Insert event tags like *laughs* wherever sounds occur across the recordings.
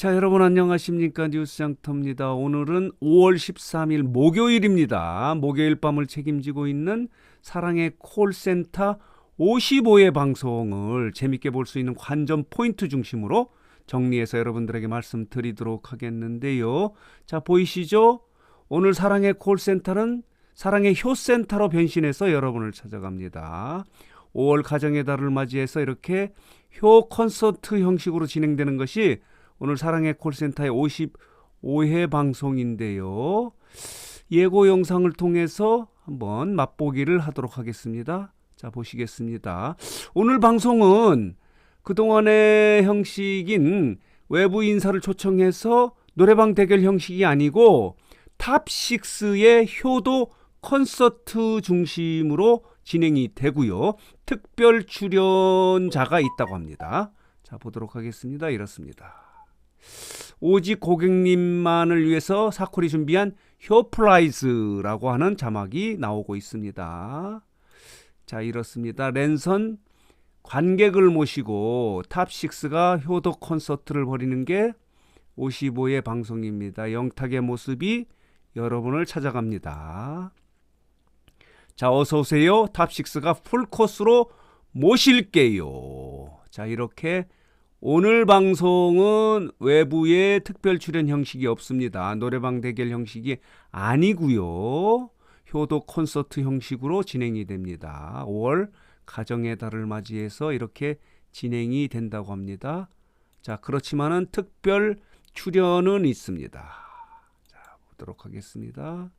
자, 여러분 안녕하십니까? 뉴스장터입니다. 오늘은 5월 13일 목요일입니다. 목요일 밤을 책임지고 있는 사랑의 콜센터 55회 방송을 재밌게 볼 수 있는 관전 포인트 중심으로 정리해서 여러분들에게 말씀드리도록 하겠는데요. 자, 보이시죠? 오늘 사랑의 콜센터는 사랑의 효센터로 변신해서 여러분을 찾아갑니다. 5월 가정의 달을 맞이해서 이렇게 효 콘서트 형식으로 진행되는 것이 오늘 사랑의 콜센터의 55회 방송인데요. 예고 영상을 통해서 한번 맛보기를 하도록 하겠습니다. 자, 보시겠습니다. 오늘 방송은 그동안의 형식인 외부 인사를 초청해서 노래방 대결 형식이 아니고 탑6의 효도 콘서트 중심으로 진행이 되고요. 특별 출연자가 있다고 합니다. 자, 보도록 하겠습니다. 이렇습니다. 오직 고객님만을 위해서 사콜이 준비한 효프라이즈라고 하는 자막이 나오고 있습니다. 자, 이렇습니다. 랜선 관객을 모시고 탑6가 효도 콘서트를 벌이는 게 55의 방송입니다. 영탁의 모습이 여러분을 찾아갑니다. 자, 어서 오세요. 탑6가 풀코스로 모실게요. 자, 이렇게 오늘 방송은 외부의 특별 출연 형식이 없습니다. 노래방 대결 형식이 아니고요. 효도 콘서트 형식으로 진행이 됩니다. 5월 가정의 달을 맞이해서 이렇게 진행이 된다고 합니다. 자, 그렇지만은 특별 출연은 있습니다. 자, 보도록 하겠습니다.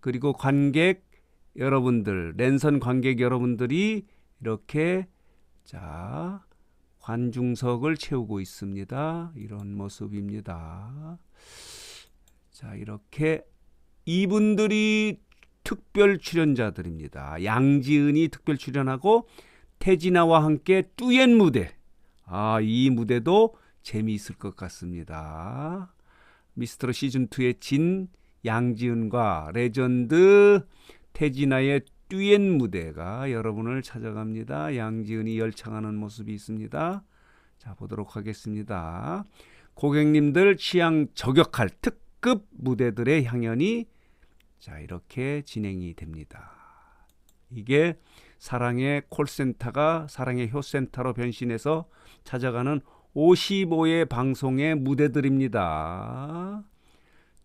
그리고 관객 여러분들, 랜선 관객 여러분들이 이렇게 자, 관중석을 채우고 있습니다. 이런 모습입니다. 자, 이렇게 이분들이 특별 출연자들입니다. 양지은이 특별 출연하고 태진아와 함께 뚜엣 무대. 아, 이 무대도 재미있을 것 같습니다. 미스터 시즌 2의 진 양지은과 레전드 태진아의 듀엣 무대가 여러분을 찾아갑니다. 양지은이 열창하는 모습이 있습니다. 자, 보도록 하겠습니다. 고객님들 취향 저격할 특급 무대들의 향연이 자, 이렇게 진행이 됩니다. 이게 사랑의 콜센터가 사랑의 효센터로 변신해서 찾아가는 55의 방송의 무대들입니다.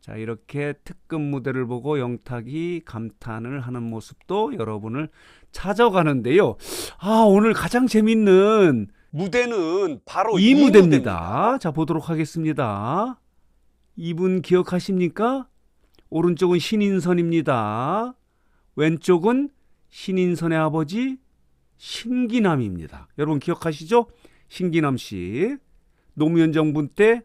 자, 이렇게 특급 무대를 보고 영탁이 감탄을 하는 모습도 여러분을 찾아가는데요. 아, 오늘 가장 재밌는 무대는 바로 이 이 무대입니다. 무대입니다. 자, 보도록 하겠습니다. 이분 기억하십니까? 오른쪽은 신인선입니다. 왼쪽은 신인선의 아버지 신기남입니다. 여러분 기억하시죠? 신기남 씨. 노무현 정부 때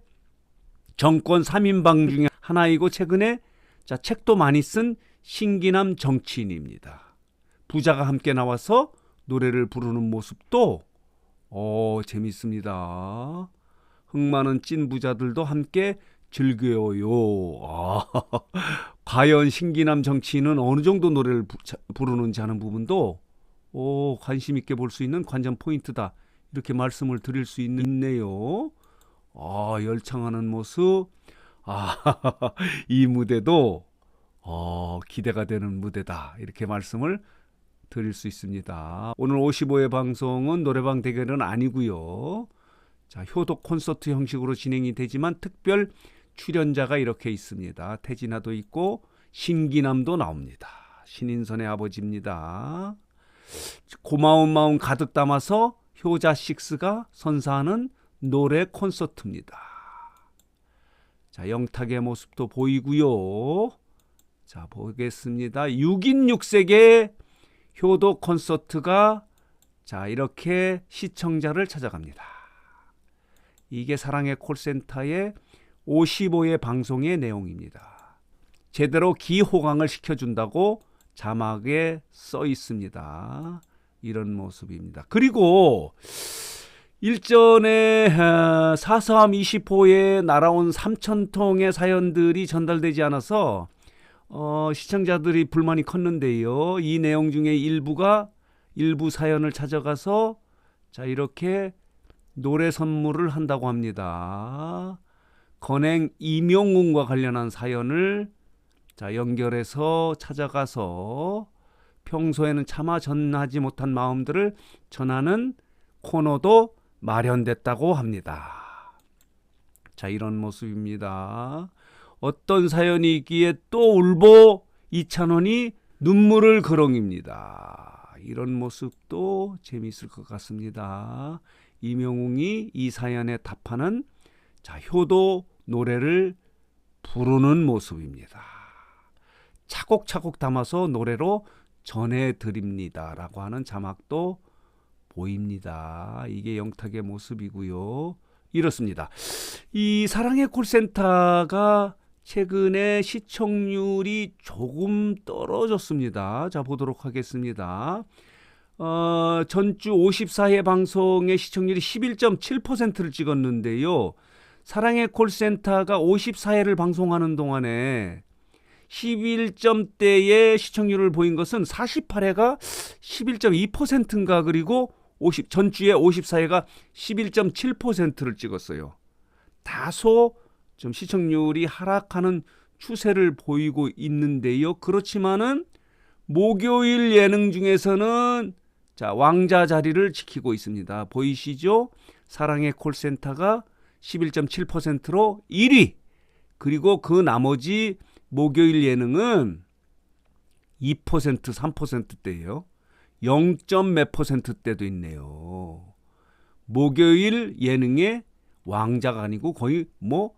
정권 3인방 중에 하나이고 최근에 자, 책도 많이 쓴 신기남 정치인입니다. 부자가 함께 나와서 노래를 부르는 모습도 어, 재밌습니다. 흥 많은 찐 부자들도 함께 즐겨요. 아, *laughs* 과연 신기남 정치인은 어느 정도 노래를 부, 자, 부르는지 하는 부분도 오, 관심 있게 볼 수 있는 관전 포인트다. 이렇게 말씀을 드릴 수 있네요. 아, 열창하는 모습. 아, *laughs* 이 무대도 어, 기대가 되는 무대다. 이렇게 말씀을 드릴 수 있습니다. 오늘 55회 방송은 노래방 대결은 아니고요. 자, 효도 콘서트 형식으로 진행이 되지만 특별 출연자가 이렇게 있습니다. 태진아도 있고 신기남도 나옵니다. 신인선의 아버지입니다. 고마운 마음 가득 담아서 효자 식스가 선사하는 노래 콘서트입니다. 자, 영탁의 모습도 보이고요. 자, 보겠습니다. 6인 6색의 효도 콘서트가 자, 이렇게 시청자를 찾아갑니다. 이게 사랑의 콜센터의 55회 방송의 내용입니다. 제대로 기호강을 시켜준다고 자막에 써 있습니다. 이런 모습입니다. 그리고 일전에 4.3 20호에 날아온 3천 통의 사연들이 전달되지 않아서 어, 시청자들이 불만이 컸는데요. 이 내용 중에 일부가 일부 사연을 찾아가서 자 이렇게 노래 선물을 한다고 합니다. 건행 이명웅과 관련한 사연을 자 연결해서 찾아가서 평소에는 차마 전하지 못한 마음들을 전하는 코너도 마련됐다고 합니다. 자 이런 모습입니다. 어떤 사연이 있기에 또 울보 이찬원이 눈물을 그렁입니다. 이런 모습도 재미있을 것 같습니다. 이명웅이 이 사연에 답하는 자 효도 노래를 부르는 모습입니다. 차곡차곡 담아서 노래로 전해드립니다라고 하는 자막도 보입니다. 이게 영탁의 모습이고요. 이렇습니다. 이 사랑의 콜센터가 최근에 시청률이 조금 떨어졌습니다. 자 보도록 하겠습니다. 어, 전주 54회 방송의 시청률이 11.7%를 찍었는데요. 사랑의 콜센터가 54회를 방송하는 동안에 11점대의 시청률을 보인 것은 48회가 11.2%인가 그리고 50 전주에 54회가 11.7%를 찍었어요. 다소 좀 시청률이 하락하는 추세를 보이고 있는데요. 그렇지만은 목요일 예능 중에서는 자, 왕자 자리를 지키고 있습니다. 보이시죠? 사랑의 콜센터가 11.7%로 1위. 그리고 그 나머지 목요일 예능은 2% 3%대예요. 0. 몇 퍼센트대도 있네요. 목요일 예능의 왕자가 아니고 거의 뭐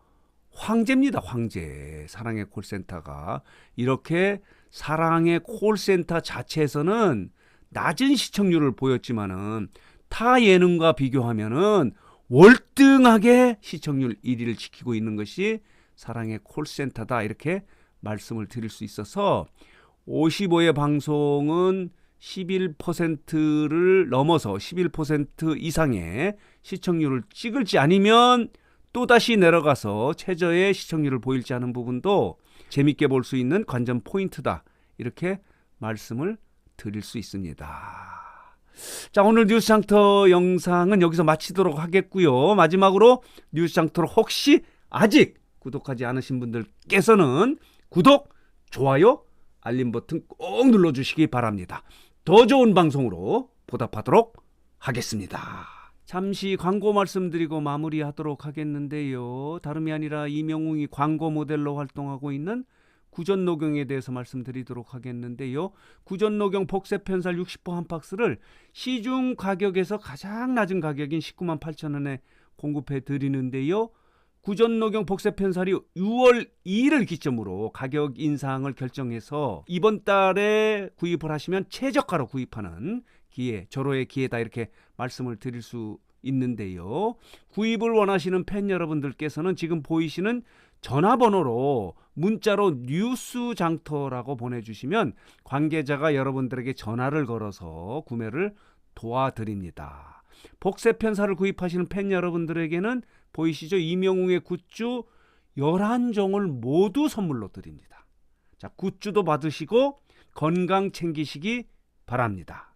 황제입니다. 황제. 사랑의 콜센터가 이렇게 사랑의 콜센터 자체에서는 낮은 시청률을 보였지만은 타 예능과 비교하면은 월등하게 시청률 1위를 지키고 있는 것이 사랑의 콜센터다 이렇게 말씀을 드릴 수 있어서 55회 방송은 11%를 넘어서 11% 이상의 시청률을 찍을지 아니면 또다시 내려가서 최저의 시청률을 보일지 하는 부분도 재밌게 볼 수 있는 관전 포인트다. 이렇게 말씀을 드릴 수 있습니다. 자, 오늘 뉴스 장터 영상은 여기서 마치도록 하겠고요. 마지막으로 뉴스 장터로 혹시 아직 구독하지 않으신 분들께서는 구독, 좋아요, 알림 버튼 꼭 눌러 주시기 바랍니다. 더 좋은 방송으로 보답하도록 하겠습니다. 잠시 광고 말씀드리고 마무리하도록 하겠는데요. 다름이 아니라 이명웅이 광고 모델로 활동하고 있는 구전녹용에 대해서 말씀드리도록 하겠는데요. 구전녹용 복세편살 60호 한 박스를 시중 가격에서 가장 낮은 가격인 19만 8천 원에 공급해 드리는데요. 구전녹용 복세편살이 6월 2일을 기점으로 가격 인상을 결정해서 이번 달에 구입을 하시면 최저가로 구입하는 기회, 절호의 기회다 이렇게 말씀을 드릴 수 있는데요. 구입을 원하시는 팬 여러분들께서는 지금 보이시는 전화번호로 문자로 뉴스 장터라고 보내주시면 관계자가 여러분들에게 전화를 걸어서 구매를 도와드립니다. 복세 편사를 구입하시는 팬 여러분들에게는 보이시죠? 이명웅의 굿즈 11종을 모두 선물로 드립니다. 자, 굿즈도 받으시고 건강 챙기시기 바랍니다.